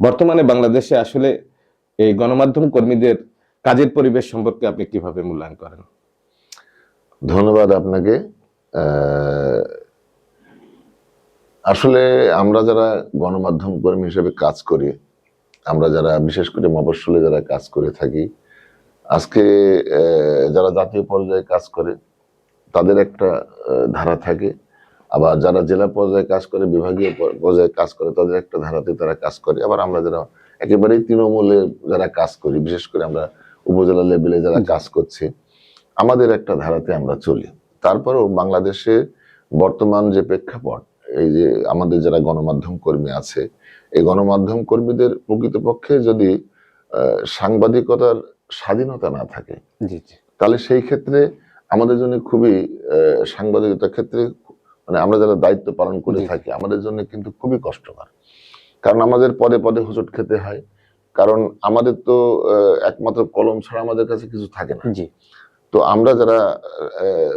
বর্তমানে বাংলাদেশে আসলে এই গণমাধ্যম কর্মীদের কাজের পরিবেশ সম্পর্কে আপনি কীভাবে মূল্যায়ন করেন? ধন্যবাদ আপনাকে। আসলে আমরা যারা গণমাধ্যম কর্মী হিসেবে কাজ করি, আমরা যারা বিশেষ করে মফস্বলে যারা কাজ করে থাকি, আজকে যারা জাতীয় পর্যায়ে কাজ করে, তাদের একটা ধারা থাকে আবার যারা জেলা পর্যায়ে কাজ করে বিভাগীয় পর্যায়ে কাজ করে তাদের একটা ধারাতে তারা কাজ করে। আবার আমরা যারা একেবারেই তৃণমূলে যারা কাজ করি বিশেষ করে আমরা উপজেলা লেভেলে যারা কাজ করছি আমাদের একটা ধারাতে আমরা চলি। তারপরেও বাংলাদেশে বর্তমান যে প্রেক্ষাপট এই যে আমাদের যারা গণমাধ্যম কর্মী আছে এই গণমাধ্যম কর্মীদের প্রকৃতপক্ষে যদি সাংবাদিকতার স্বাধীনতা না থাকে তাহলে সেই ক্ষেত্রে আমাদের জন্য খুবই সাংবাদিকতার ক্ষেত্রে মানে আমরা যারা দায়িত্ব পালন করে থাকি আমাদের জন্য কিন্তু খুবই কষ্টকর। কারণ আমাদের পদে পদে হোঁচট খেতে হয়। কারণ আমাদের তো একমাত্র কলম ছাড়া আমাদের কাছে কিছু থাকে না। জি। তো আমরা যারা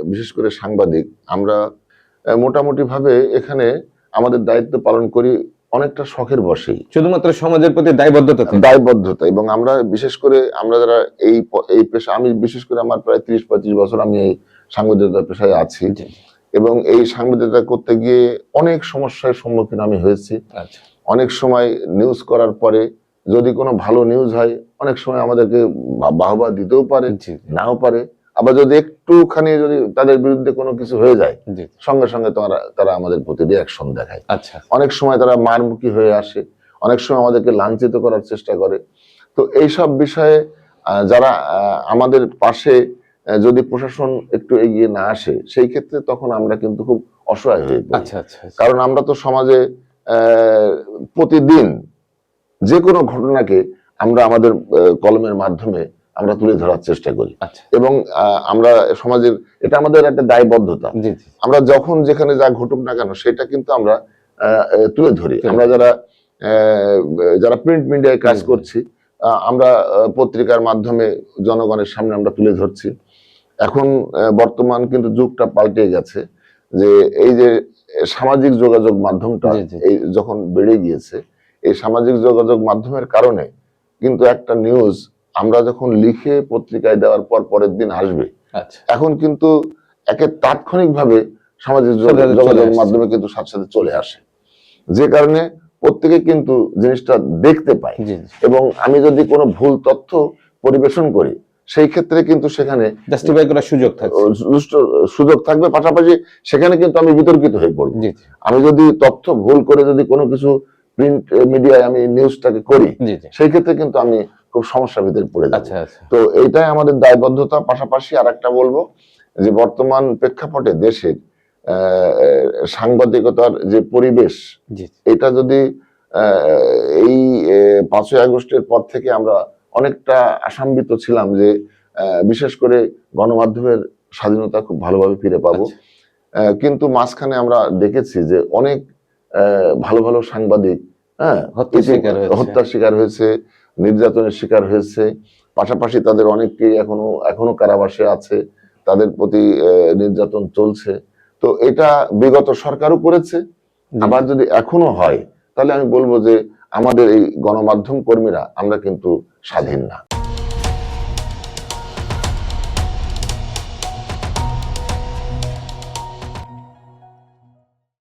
বিশেষ করে সাংবাদিক আমরা আহ, মোটামুটি ভাবে এখানে আমাদের দায়িত্ব পালন করি অনেকটা শখের বসেই শুধুমাত্র সমাজের প্রতি দায়বদ্ধতা দায়বদ্ধতা। এবং আমরা বিশেষ করে আমরা যারা এই এই পেশা আমি বিশেষ করে আমার প্রায় ত্রিশ পঁয়ত্রিশ বছর আমি এই সাংবাদিকতা পেশায় আছি। জি। এবং এই সাংবাদিকতা করতে গিয়ে অনেক সমস্যার সম্মুখীন আমি হয়েছি। আচ্ছা। অনেক সময় নিউজ করার পরে যদি কোনো ভালো নিউজ হয় অনেক সময় আমাদেরকে বাহবা দিতেও পারে নাও পারে। আবার যদি একটুখানি যদি তাদের বিরুদ্ধে কোনো কিছু হয়ে যায় সঙ্গে সঙ্গে তারা তারা আমাদের প্রতি রিয়াকশন দেখায়। আচ্ছা। অনেক সময় তারা মারমুখী হয়ে আসে অনেক সময় আমাদেরকে লাঞ্ছিত করার চেষ্টা করে। তো এইসব বিষয়ে যারা আমাদের পাশে যদি প্রশাসন একটু এগিয়ে না আসে সেই ক্ষেত্রে তখন আমরা কিন্তু খুব অসহায় হয়ে পড়ি। আচ্ছা আচ্ছা আচ্ছা। কারণ আমরা তো সমাজে প্রতিদিন যে কোনো ঘটনাকে আমরা আমাদের কলমের মাধ্যমে আমরা তুলে ধরার চেষ্টা করি। আচ্ছা। এবং আমরা সমাজের এটা আমাদের একটা দায়বদ্ধতা। আমরা যখন যেখানে যা ঘটুক না কেন সেটা কিন্তু আমরা তুলে ধরি। আমরা যারা যারা প্রিন্ট মিডিয়ায় কাজ। করছি আমরা পত্রিকার মাধ্যমে জনগণের সামনে আমরা তুলে ধরছি। এখন বর্তমান কিন্তু যুগটা পাল্টে গেছে যে এই যে সামাজিক যোগাযোগ মাধ্যমটা। এই যখন বেড়ে গিয়েছে এই সামাজিক যোগাযোগ মাধ্যমের কারণে কিন্তু একটা নিউজ আমরা যখন লিখে পত্রিকায় দেওয়ার পর পরের দিন আসবে আচ্ছা। এখন কিন্তু একে তাৎক্ষণিকভাবে সামাজিক যোগাযোগ মাধ্যমে কিন্তু সাথে সাথে চলে আসে। যে কারণে প্রত্যেকে কিন্তু জিনিসটা দেখতে পায়। জি এবং আমি যদি কোনো ভুল তথ্য পরিবেশন করি সেই ক্ষেত্রে কিন্তু সেখানে জাস্টিফাই করার সুযোগ সুষ্ঠু সুযোগ থাকবে। পাশাপাশি সেখানে কিন্তু আমি বিতর্কিত হয়ে পড়ব। আমি যদি তথ্য ভুল করে যদি কোনো কিছু প্রিন্ট মিডিয়ায় আমি নিউজটাকে করি সেই ক্ষেত্রে কিন্তু আমি খুব সমস্যার ভিতরে পড়ে যাব। আচ্ছা তো এইটাই আমাদের দায়বদ্ধতা। পাশাপাশি আর একটা বলব যে বর্তমান প্রেক্ষাপটে দেশের সাংবাদিকতার যে পরিবেশ এটা যদি এই পাঁচই আগস্টের পর থেকে আমরা অনেকটা আশান্বিত ছিলাম যে বিশেষ করে গণমাধ্যমের স্বাধীনতা খুব ভালোভাবে ফিরে পাবো আচ্ছা। কিন্তু মাঝখানে আমরা দেখেছি যে অনেক ভালো ভালো সাংবাদিক হ্যাঁ হত্যার শিকার হয়েছে। হত্যার শিকার হয়েছে নির্যাতনের শিকার হয়েছে পাশাপাশি তাদের অনেককেই এখনও এখনও কারাবাসে আছে তাদের প্রতি নির্যাতন চলছে তো এটা বিগত সরকারও করেছে। আবার যদি এখনও হয় তাহলে আমি বলব যে আমাদের এই গণমাধ্যম কর্মীরা আমরা কিন্তু স্বাধীন না।